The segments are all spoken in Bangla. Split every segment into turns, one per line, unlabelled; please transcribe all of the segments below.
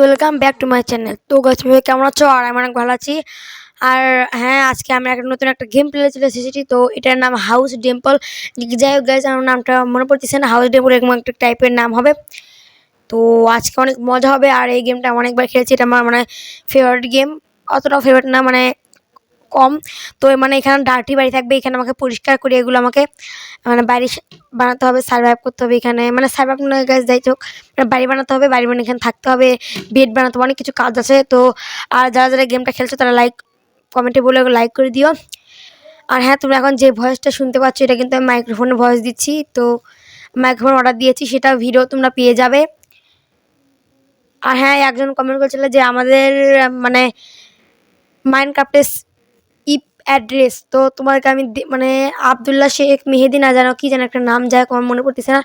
Welcome back to my channel তো গাছ কেমন আছো? আর আমি অনেক ভালো আছি। আর হ্যাঁ আজকে আমি একটা নতুন একটা গেম প্লে চলে এসেছি। তো এটার নাম হাউস ডেম্পল যাই হোক গাছ আমার নামটা মনে পড়তেছে না। হাউস ডেম্পল এরকম একটা টাইপের নাম হবে। তো আজকে অনেক মজা হবে। আর এই গেমটা অনেকবার খেলেছি। এটা আমার মানে ফেভারিট গেম অতটাও ফেভারিট না মানে কম। তো মানে এখানে ডার্টি বাড়ি থাকবে, এখানে আমাকে পরিষ্কার করে এগুলো আমাকে মানে বাড়ি বানাতে হবে সার্ভাইভ করতে হবে এখানে। মানে সার্ভাইভ না গাছ যাই হোক মানে বাড়ি বানাতে হবে, বাড়ি বানিয়ে এখানে থাকতে হবে বেড বানাতে হবে, অনেক কিছু কাজ আছে। তো আর যারা যারা গেমটা খেলছো, তারা লাইক কমেন্টে বলে লাইক করে দিও। আর হ্যাঁ তোমরা এখন যে ভয়েসটা শুনতে পাচ্ছ, এটা কিন্তু আমি মাইক্রোফোনে ভয়েস দিচ্ছি। তো মাইক্রোফোন অর্ডার দিয়েছি, সেটা ভিডিও তোমরা পেয়ে যাবে। আর হ্যাঁ একজন কমেন্ট করেছিল যে আমাদের মানে মাইন্ড ক্রাফটের ইপ অ্যাড্রেস তো তোমাকে আমি মানে আবদুল্লাহ শেখ মেহেদি না জানো, কি যেন একটা নাম যায় আমার মনে পড়তেছে না।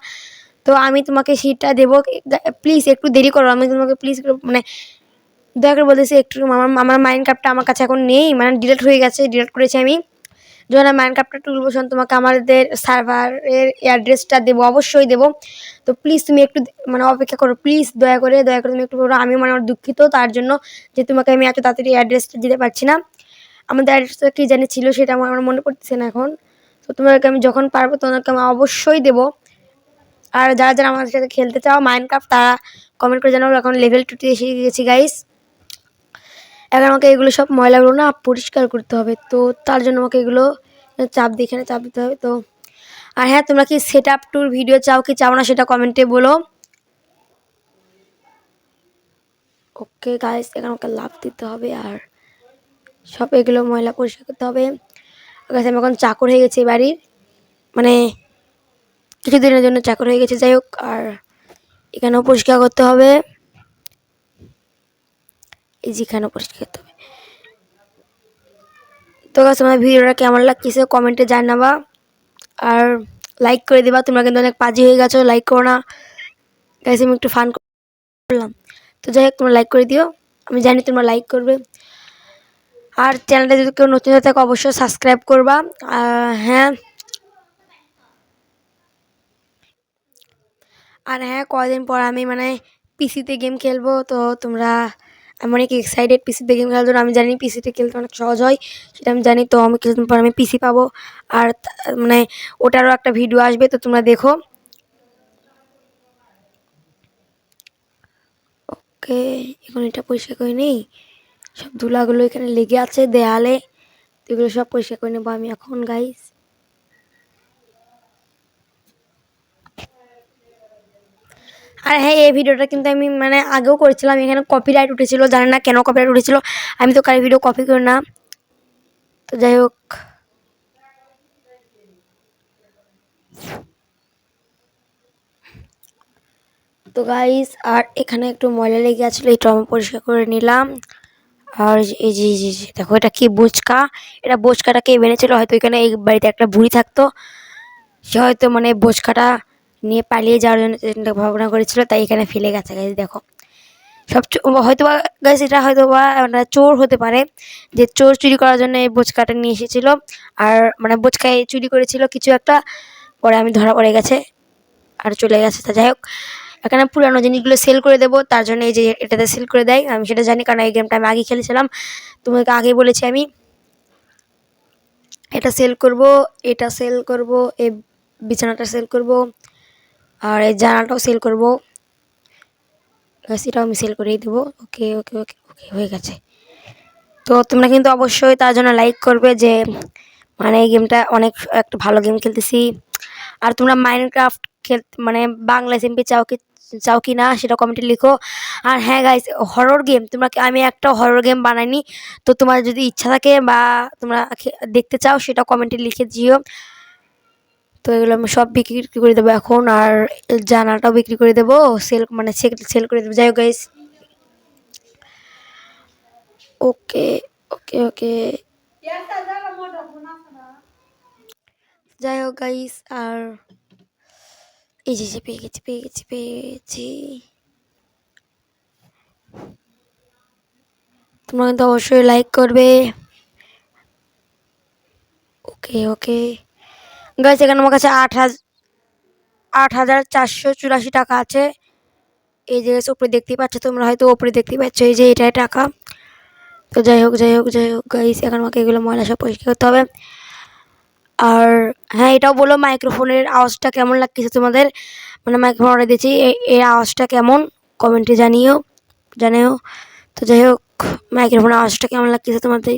তো আমি তোমাকে সেটা দেবো। প্লিজ একটু দেরি করো, আমি তোমাকে প্লিজ মানে দয়া করে বলতেছি একটু, আমার আমার মাইন্ড কাপটা আমার কাছে এখন নেই মানে ডিলেট হয়ে গেছে ডিলিট করেছি আমি। যখন মাইন্ড কাপটা তুলবো, তখন তোমাকে আমাদের সার্ভারের অ্যাড্রেসটা দেবো, অবশ্যই দেবো। তো প্লিজ তুমি একটু মানে অপেক্ষা করো প্লিজ দয়া করে দয়া করে তুমি একটু করো আমি মানে দুঃখিত, তার জন্য যে তোমাকে আমি এত তাড়াতাড়ি অ্যাড্রেসটা দিতে পারছি না। আমাদের অ্যাড্রেসটা কী জানি ছিল সেটা আমার আমার মনে পড়তেছে না এখন। তো তোমাকে আমি যখন পারব তোমাকে আমি অবশ্যই দেবো। আর যারা যারা আমাদের সাথে খেলতে চাও মাইন্ড ক্রাফট তারা কমেন্ট করে জানাব এখন লেভেল টুতে এসে গেছি গাইস এখন আমাকে এগুলো সব ময়লাগুলো না পরিষ্কার করতে হবে। তো তার জন্য আমাকে এগুলো চাপ দিয়ে এখানে চাপ দিতে হবে। তো আর হ্যাঁ তোমরা কি সেট আপ টুর ভিডিও চাও কি চাও না সেটা কমেন্টে বলো। ওকে গাইস এখন আমাকে লাভ দিতে হবে আর সব এগুলো ময়লা পরিষ্কার করতে হবে। গাছ আমি এখন চাকর হয়ে গেছি বাড়ির। মানে কিছুদিনের জন্য চাকর হয়ে গেছে, যাই হোক, আর এখানেও পরিষ্কার করতে হবে। এই যেখানেও পরিষ্কার করতে হবে। তো গাছ আমার ভিডিওটা কেমন লাগছে কমেন্টে জানাবা। আর লাইক করে দিবা, তোমরা কিন্তু অনেক পাজি হয়ে গেছো লাইক করো না। গাইস আমি একটু ফান করলাম। তো যাই হোক, তোমরা লাইক করে দিও। আমি জানি তোমরা লাইক করবে। আর চ্যানেলটা যদি কেউ নতুন থাকে, অবশ্যই সাবস্ক্রাইব করবা। হ্যাঁ। আর হ্যাঁ কদিন পর আমি মানে পিসিতে গেম খেলব, তো তোমরা আমি অনেক এক্সাইটেড পিসিতে গেম খেলার জন্য? আমি জানি পিসিতে খেলতে অনেক সহজ হয়, সেটা আমি জানি, তো আমি কিছুদিন পর আমি পিসি পাবো। আর মানে ওটারও একটা ভিডিও আসবে, তো তোমরা দেখো। ওকে এখন এটা পরিষ্কার করে নেই। সব ধুলাগুলো এখানে লেগে আছে, দেয়ালে। এগুলো সব পরিষ্কার করে নেব আমি এখন গাইস আর হ্যাঁ এই ভিডিওটা কিন্তু আমি মানে আগেও করেছিলাম। এখানে কপিরাইট উঠেছিল, জানি না কেন কপিরাইট উঠেছিল। আমি তো কারি ভিডিও কপি করি না। তো যাই হোক। তো গাইস আর এখানে একটু ময়লা লেগে গেছিল এটা আমি পরিষ্কার করে নিলাম। আর এই যে যে দেখো, এটা কি বোচকা? এটা বোচকাটা কে হয়তো এখানে এই বাড়িতে একটা বুড়ি থাকতো। সে হয়তো মানে বোচকাটা নিয়ে পালিয়ে যাওয়ার জন্য ভাবনা করেছিল, তাই এখানে ফেলে গেছে গাইস দেখো। সব হয়তো বা গাইস এটা হয়তো বা মানে চোর হতে পারে, যে চোর চুরি করার জন্য এই বোচকাটা নিয়ে এসেছিল। আর মানে বোচকায় চুরি করেছিল কিছু একটা, পরে আমি ধরা পড়ে গেছে, আর চলে গেছে, তা যাই হোক। এখানে পুরানো জিনিসগুলো সেল করে দেবো, তার জন্য এই যে এটাতে সেল করে দেয়। আমি সেটা জানি, কারণ এই গেমটা আমি আগে খেলেছিলাম। তোমাকে আগে বলেছি আমি। এটা সেল করব, এটা সেল করব, এই বিছানাটা সেল করব, আর এই জানাটাও সেল করব। এটাও আমি সেল করেই দেবো। ওকে ওকে ওকে ওকে হয়ে গেছে। তো তোমরা কিন্তু অবশ্যই তার জন্য লাইক করবে যে মানে এই গেমটা অনেক একটা ভালো গেম খেলতেছি। আর তোমরা মাইনক্রাফট খেল মানে বাংলা সিম্পি চাও কি চাও কি না সেটা কমেন্টে লিখো। আর হ্যাঁ গাইস হরর গেম তোমরা আমি একটা হরর গেম বানাইনি, তো তোমার যদি ইচ্ছা থাকে বা তোমরা দেখতে চাও সেটা কমেন্টে লিখে দিও। তো এগুলো আমি সব বিক্রি করে দেবো এখন, আর জানাটাও বিক্রি করে দেবো সেল মানে সেল করে দেবো। যাই হোক গাইস ওকে ওকে ওকে। যাই হোক গাইস আর এই যে পেয়ে গেছি পেয়ে গেছি পেয়ে গেছি তোমরা কিন্তু অবশ্যই লাইক করবে। ওকে ওকে। গাইস এখানে আমার কাছে আট হাজার আট হাজার চারশো চুরাশি টাকা আছে। এই যে উপরে দেখতেই পাচ্ছ, তোমরা হয়তো ওপরে দেখতেই পাচ্ছ, এই যে, এটাই টাকা। তো যাই হোক যাই হোক যাই হোক গাইস এখন আমাকে এগুলো ময়লা সব পরিষ্কার করতে হবে। আর হ্যাঁ এটাও বলো মাইক্রোফোনের আওয়াজটা কেমন লাগতেছে তোমাদের? মানে মাইক্রোফোন অর্ডার দিয়েছি এর আওয়াজটা কেমন? কমেন্টে জানিও জানিও। তো যাই হোক, মাইক্রোফোনের আওয়াজটা কেমন লাগতেছে তোমাদের?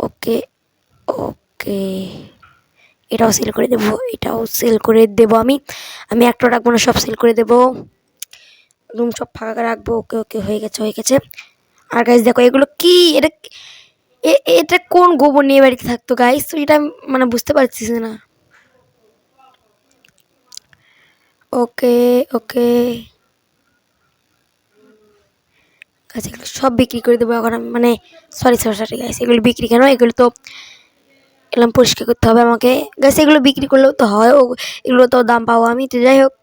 ওকে ওকে। এটাও সেল করে দেবো, এটাও সেল করে দেবো আমি। আমি একটা রাখব না সব সেল করে দেবো। রুম সব ফাঁকা রাখব। ওকে ওকে, হয়ে গেছে হয়ে গেছে। আর গাইজ দেখো, এগুলো কি? এটা এটা কোন গোবর নিয়ে বাড়িতে থাকতো গাইজ তো এটা মানে বুঝতে পারছিস না। ওকে ওকে। গাছ এগুলো সব বিক্রি করে দেবো এখন মানে সরি সরি সরি গাছ এগুলো বিক্রি কেন? এগুলো তো এলাম পরিষ্কার করতে হবে আমাকে। গাছ এগুলো বিক্রি করলেও তো হয়, ও, এগুলো তো দাম পাবো আমি, তো যাই হোক।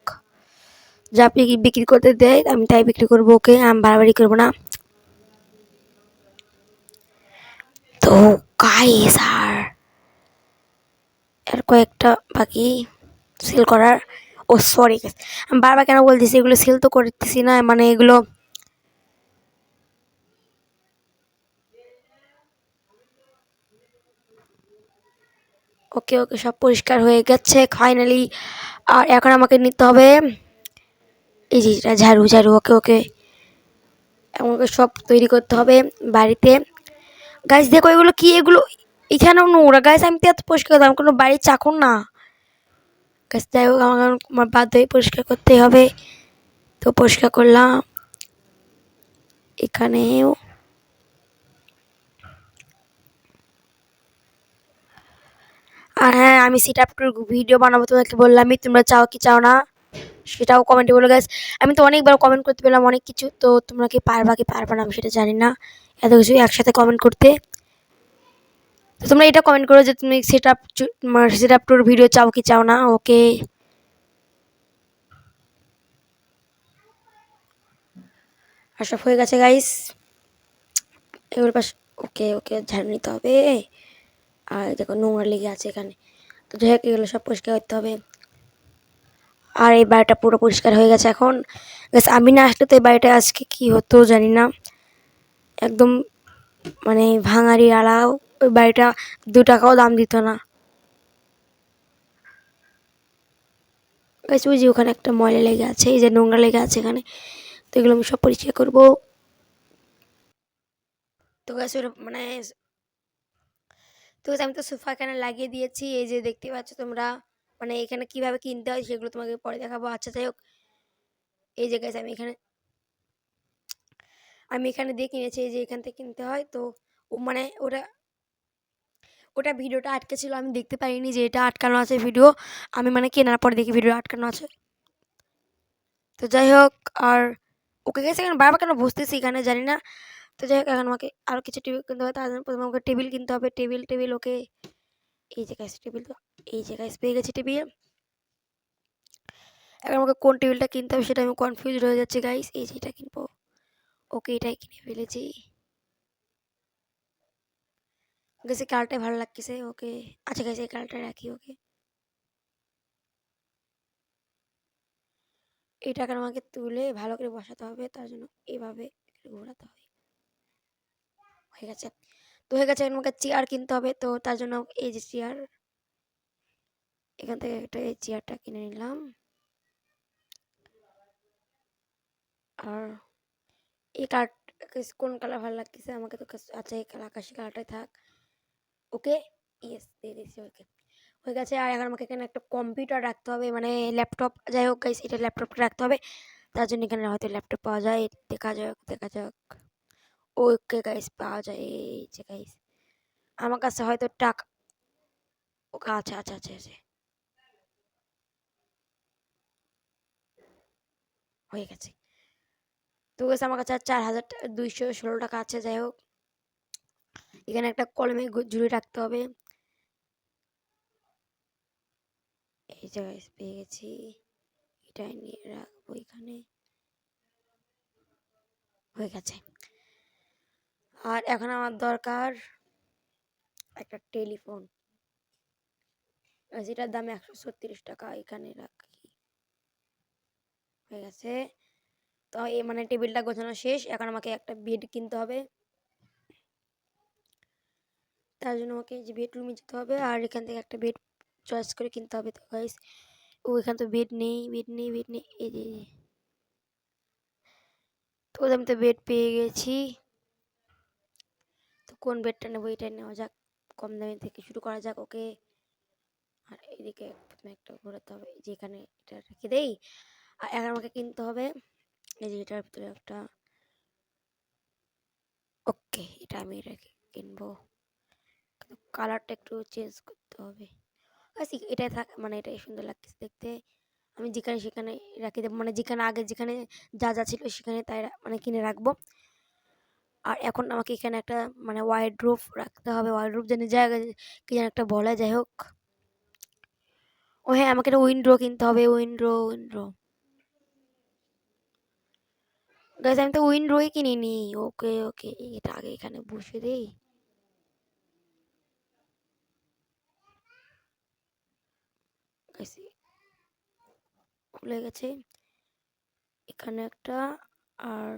যা বিক্রি করতে দেয়, আমি তাই বিক্রি করব, ওকে, আমি বাড়াবাড়ি করব না। তো গাইস আর আর কয়েকটা বাকি সেল করার ও সরি আমি বারবার কেন বলতেছি, এগুলো সেল তো করতেছি না মানে এগুলো ওকে ওকে, সব পরিষ্কার হয়ে গেছে ফাইনালি আর এখন আমাকে নিতে হবে এই যে ঝাড়ু ঝাড়ু, ওকে ওকে, আমাকে সব তৈরি করতে হবে বাড়িতে। গাছ দেখো এগুলো কি? এগুলো এখানেও নোংরা। গাছ আমি তো এত পরিষ্কার করতাম, কোনো বাড়ির চাকর না। গাছ যাই হোক, আমাকে আমার বাধ্য হয়ে পরিষ্কার করতে হবে। তো পরিষ্কার করলাম। এখানেও। আর হ্যাঁ আমি সেটা ভিডিও বানাবো তোমাকে বললামই। তোমরা চাও কি চাও না, সেটাও কমেন্টে বলে গেছ আমি তো অনেকবার কমেন্ট করতে পেলাম অনেক কিছু, তো তোমরা কি পারবা কি পারবা না, আমি সেটা জানি না। এত কিছু একসাথে কমেন্ট করতে। তো তোমরা এটা কমেন্ট করো যে তুমি set up set up tour video চাও কি চাও না? ওকে আর সব হয়ে গেছে গাইস এগুলো পাশ ওকে ওকে ঝাড়ু নিতে হবে। আর দেখো নোংরা লেগে আছে এখানে। তো যাই হোক, এগুলো সব পরিষ্কার করতে হবে। আর এই বাড়িটা পুরো পরিষ্কার হয়ে গেছে এখন। গাছ আমি না আসলে তো এই বাড়িটা আজকে কী হতো জানি না। একদম মানে ভাঙারি আলাও, ওই বাড়িটা দু টাকাও দাম দিত না। ওই যে ওখানে একটা ময়লা লেগে আছে, এই যে নোংরা লেগে আছে এখানে। তো এগুলো আমি সব পরিষ্কার করব। তো গাছ মানে তো আমি তো সোফা এখানে লাগিয়ে দিয়েছি, এই যে দেখতে পাচ্ছ তোমরা। মানে এখানে কীভাবে কিনতে হয় সেগুলো তোমাকে পরে দেখাবো। আচ্ছা যাই হোক। এই যে গাছ আমি এখানে আমি এখানে দিয়ে কিনেছি যে এখান থেকে কিনতে হয়। তো ও মানে ওটা ওটা ভিডিওটা আটকে ছিল আমি দেখতে পারিনি যে এটা আটকানো আছে ভিডিও। আমি মানে কেনার পর দেখি ভিডিও আটকানো আছে। তো যাই হোক, আর ওকে গেছে এখানে বারবার কেন বসতেছি এখানে জানি না। তো যাই হোক, এখন আমাকে আরও কিছু টেবিল কিনতে হবে। তার জন্য প্রথমে আমাকে টেবিল কিনতে হবে। Table table, okay. এই জায়গায় টেবিল এই জায়গায় পেয়ে গেছে টেবিল। এখন আমাকে কোন টেবিলটা কিনতে হবে সেটা আমি কনফিউজ হয়ে যাচ্ছে গাইস এই যে এটা কিনবো। ওকে এটাই কিনে ফেলেছি। গেছে কালটাই ভালো লাগতেছে, ওকে। আচ্ছা গেছে এই কালারটা রাখি, ওকে। এটাকে আমাকে তুলে ভালো করে বসাতে হবে, তার জন্য এইভাবে ঘোরাতে হবে। হয়ে গেছে। তো হয়ে গেছে আমাকে চেয়ার কিনতে হবে, তো তার জন্য এই যে চেয়ার এখান থেকে একটা এই চেয়ারটা কিনে নিলাম। আর এই কালার কোন কালার ভালো লাগতেছে আমাকে তো আচ্ছা এই কালার আকাশি কালারটাই থাক। ওকে? ইয়েস দিয়ে দিয়েছি, ওকে। হয়ে গেছে, আর এখন আমাকে এখানে একটা কম্পিউটার রাখতে হবে মানে ল্যাপটপ যাই হোক গাইস এটা ল্যাপটপটা রাখতে হবে। তার জন্য এখানে হয়তো ল্যাপটপ পাওয়া যায়, দেখা যাক দেখা যাক। ওকে গাইস পাওয়া যায়, এই যে গাইস আমার কাছে হয়তো টাকা, ওকে আচ্ছা আচ্ছা আচ্ছা আচ্ছা। হয়ে গেছে। তো গেছে আমার কাছে আর চার হাজার দুইশো ষোলো টাকা আছে, যাই হোক। এখানে একটা কলমে ঝুলিয়ে রাখতে হবে। এই যে guys পেয়ে গেছি। এটাই নিয়ে রাখব এখানে। হয়ে গেছে। আর এখন আমার দরকার একটা টেলিফোন। যেটার দাম একশো ছত্রিশ টাকা, এখানে রাখি। হয়ে গেছে। তো এই মানে টেবিলটা গোছানো শেষ, এখন আমাকে একটা বেড কিনতে হবে। তার জন্য আমাকে যে বেডরুমে যেতে হবে, আর এখান থেকে একটা বেড চয়েস করে কিনতে হবে তো গাইস ও, এখানে তো বেড নেই বেড নেই বেড নেই, এই যে তো আমি তো বেড পেয়ে গেছি। তো কোন বেডটা নেব এটা নেওয়া যাক, কম দামে থেকে শুরু করা যাক ওকে আর এদিকে প্রথমে একটা ঘোরাতে হবে যে এখানে এটা রেখে দেই। আর এখন আমাকে কিনতে হবে এই যে এটার ভিতরে একটা ওকে, এটা আমি রেখে কিনবো? কালারটা একটু চেঞ্জ করতে হবে। আচ্ছা এটাই থাক মানে এটাই সুন্দর লাগতেছে দেখতে। আমি যেখানে সেখানে রাখি দেবো মানে যেখানে আগে যেখানে যা যা ছিল সেখানে তাই মানে কিনে রাখব। আর এখন আমাকে এখানে একটা মানে ওয়াইড্রোপ রাখতে হবে। ওয়াইড্রোপ যেন জায়গা কি যেন একটা বলা, যাই হোক। ও হ্যাঁ আমাকে একটা উইন্ডো কিনতে হবে উইন্ডো উইন্ডো গাইজ আমি তো উইন উইন্ডোই কিনিনি ওকে ওকে এটা আগে এখানে বসে দেই। খুলে গেছে। এখানে একটা আর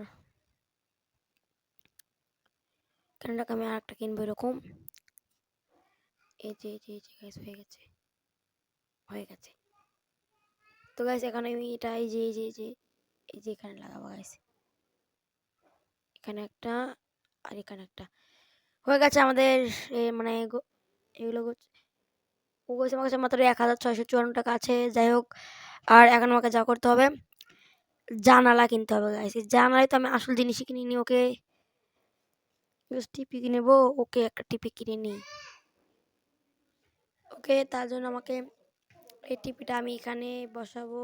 এখানে আমি আর একটা কিনবো এরকম। এই যে এই যে গাইস হয়ে গেছে। হয়ে গেছে। তো গাইস এখানে আমি এটা, এই যে এই যে এই যে এই যে এখানে লাগাবো গাইস এখানে একটা আর এখানে একটা। হয়ে গেছে আমাদের মানে এগুলো ও বলছে আমার কাছে মাত্র এক হাজার ছয়শো চুয়ান্ন টাকা আছে, যাই হোক, আর এখন আমাকে যা করতে হবে, জানালা কিনতে হবে গাইস জানালায় তো আমি আসল জিনিসই কিনিনি, ওকে। টিপি কিনে নেব, ওকে একটা টিপি কিনে নিই। ওকে, তার জন্য আমাকে এই টিপিটা আমি এখানে বসাবো।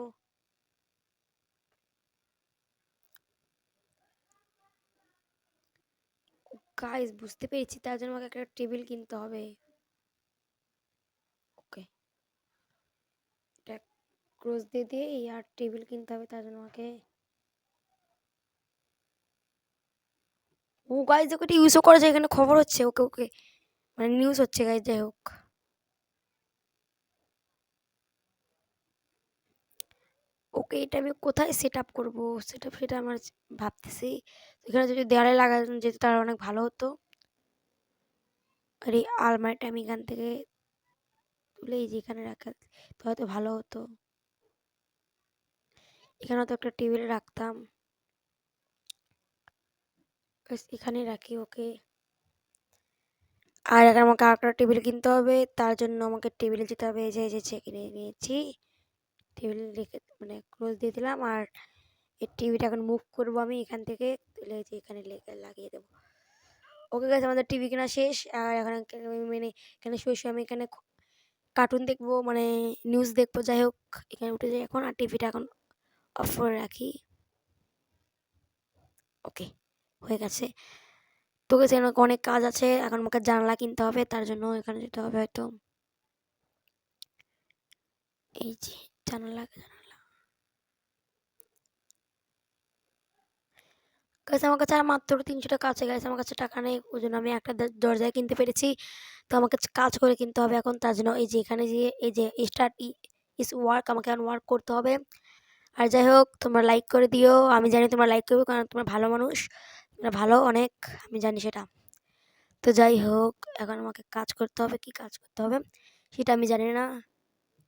গাইস বুঝতে পেরেছি, তার জন্য আমাকে একটা টেবিল কিনতে হবে। ওকে এটা ক্রোজ দিয়ে দিয়ে আর টেবিল কিনতে হবে তার জন্য আমাকে। ও গাইজ ওকে ইউজও করা যায় এখানে খবর হচ্ছে, ওকে ওকে মানে নিউজ হচ্ছে গাইস যাই হোক। ওকে, এটা আমি কোথায় সেট আপ করব? সেট সেটা আমার ভাবতেছি। এখানে যদি দেওয়ালে লাগানো যেত তাহলে অনেক ভালো হতো। আর এই আলমারিটা আমি এখান থেকে তুলে এই যে এখানে রাখা, তো হয়তো ভালো হতো। এখানে তো একটা টেবিল রাখতাম। এখানে রাখি, ওকে। আর আমাকে আরেকটা টেবিল কিনতে হবে, তার জন্য আমাকে টেবিলে যেতে হবে। যে যে কিনে নিয়েছি। টেবিল রেখে মানে ক্লোজ দিয়ে দিলাম আর এই টিভিটা এখন মুভ করব আমি এখান থেকে তুলে এখানে লেগে লাগিয়ে দেবো। ওকে গেছে আমাদের টিভি কেনা শেষ, আর এখন মানে এখানে শুয়ে শুয়ে আমি এখানে কার্টুন দেখব মানে নিউজ দেখব, যাই হোক, এখানে উঠে যাই এখন, আর টিভিটা এখন অফ করে রাখি। ওকে হয়ে গেছে। তো গেছে অনেক কাজ আছে, এখন আমাকে জানলা কিনতে হবে, তার জন্য এখানে যেতে হবে হয়তো। এই যে জানালা জানালা। গাছ আমার কাছে আর মাত্র তিনশো টাকা আছে গাছ আমার কাছে টাকা নেই, ওই জন্য আমি একটা দরজায় কিনতে পেরেছি। তো আমাকে কাজ করে কিনতে হবে এখন, তার জন্য এই যে এখানে যে, এই যে স্টার্ট ইস ওয়ার্ক আমাকে এখন ওয়ার্ক করতে হবে। আর যাই হোক, তোমরা লাইক করে দিও। আমি জানি তোমরা লাইক করবে, কারণ তোমরা ভালো মানুষ। তোমরা ভালো অনেক, আমি জানি সেটা। তো যাই হোক, এখন আমাকে কাজ করতে হবে। কি কাজ করতে হবে, সেটা আমি জানি না।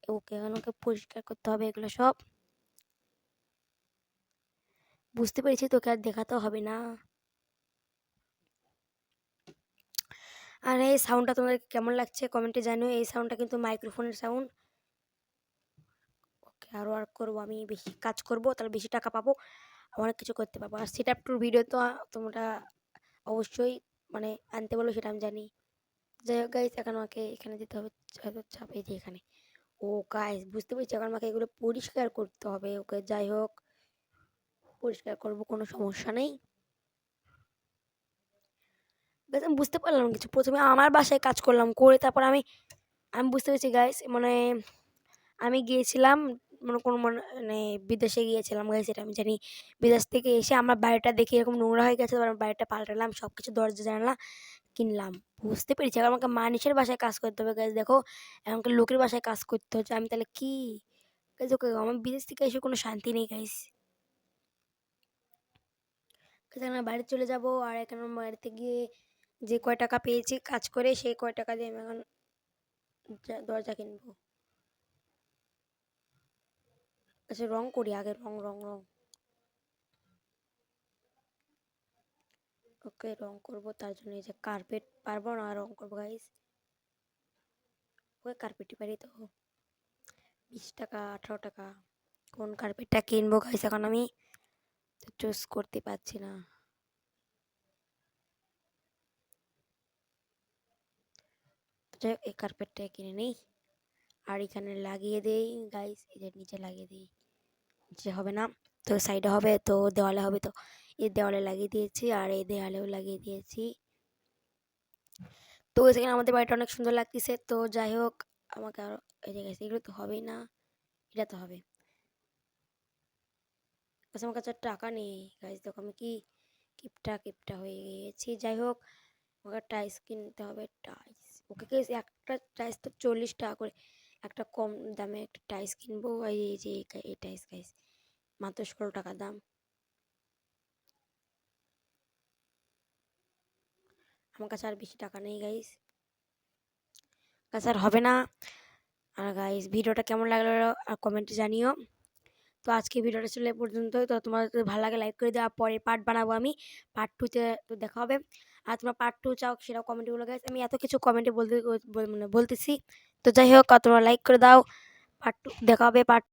ওকে এখন ওকে পরিষ্কার করতে হবে এগুলো সব। বুঝতে পেরেছি তোকে আর দেখাতে হবে না। আর, এই সাউন্ডটা তোমাদের কেমন লাগছে? কমেন্টে জানিও। এই সাউন্ডটা কিন্তু মাইক্রোফোনের সাউন্ড ওকে, আর ওয়ার্ক করব আমি। বেশি কাজ করব, তাহলে বেশি টাকা পাবো। অনেক কিছু করতে পারব আর সেট আপ টুর ভিডিও তো তোমরা অবশ্যই মানে আনতে বলো, সেটা আমি জানি। যাই হোক গাইস এখন আমাকে এখানে দিতে হবে। হয়তো চাপ এই যে এখানে। ও গাইস বুঝতে পেরেছি। এখন আমাকে এগুলো পরিষ্কার করতে হবে। ওকে যাই হোক, পরিষ্কার করব, কোনো সমস্যা নেই। গাইস আমি বুঝতে পারলাম কিছু। প্রথমে আমার বাসায় কাজ করলাম, করে তারপর আমি আমি বুঝতে পেরেছি গাইস মানে আমি গিয়েছিলাম মানে কোনো মানে বিদেশে গিয়েছিলাম এটা আমি জানি। বিদেশ থেকে এসে আমার বাড়িটা দেখে এরকম নোংরা হয়ে গেছে, তারপর আমি বাড়িটা পাল্টালাম সব কিছু দরজা, জানলা কিনলাম। বুঝতে পেরেছি এখন আমাকে মানুষের বাসায় কাজ করতে হবে গাইস দেখো এমনকি লোকের বাসায় কাজ করতে হচ্ছে, আমি তাহলে কি? ওকে, আমার বিদেশ থেকে এসে কোনো শান্তি নেই গাইস এখানে বাড়ি চলে যাব, আর এখানে বাড়িতে গিয়ে যে কয় টাকা পেয়েছি কাজ করে, সেই কয় টাকা দিয়ে আমি এখন দরজা কিনবো। আচ্ছা রং করি, আগে রং রং রং। ওকে রং করব, তার জন্য এই যে কার্পেট পারব না, রং করব গাইস ওই কার্পেটই পারি তো। বিশ টাকা, আঠারো টাকা। কোন কার্পেটটা কিনবো গাইস এখন আমি চুজ করতে পারছি না। এই কার্পেটটা কিনে নিই। আর এখানে লাগিয়ে দেই গাইস এদের নিচে লাগিয়ে দিই। নিচে হবে না, তো সাইডে হবে, তো দেওয়ালে হবে তো। এই দেওয়ালে লাগিয়ে দিয়েছি আর এই দেওয়ালেও লাগিয়ে দিয়েছি। তো সেখানে আমাদের বাড়িটা অনেক সুন্দর লাগতেছে, তো যাই হোক, আমাকে আরও এই যে গেছে এগুলো তো হবেই না, এটা তো হবে। আমার কাছে টাকা নেই গাইজ দেখো আমি কি কিপটা কিপটা হয়ে গিয়েছি। যাই হোক, আমাকে টাইস কিনতে হবে টাইস ওকে একটা টাইস তো চল্লিশ টাকা করে। একটা কম দামে একটা টাইস কিনবো এই যে এই টাইস গাইস, মাত্র ষোলো টাকা দাম। আমার কাছে আর বেশি টাকা নেই গাইস। কাছে আর হবে না। আর গাইস, ভিডিওটা কেমন লাগল আর কমেন্টে জানিও। তো আজকে ভিডিওটা ছিল এ পর্যন্তই তো তোমার ভালো লাগে লাইক করে দেওয়া পরে পার্ট বানাবো আমি। পার্ট টুতে তো দেখা হবে। আর তোমরা পার্ট টু চাও সেটাও কমেন্টগুলো গাইস আমি এত কিছু কমেন্টে বলতে মানে বলতেছি। তো যাই হোক আর তোমরা লাইক করে দাও পার্ট টু দেখা হবে পার্ট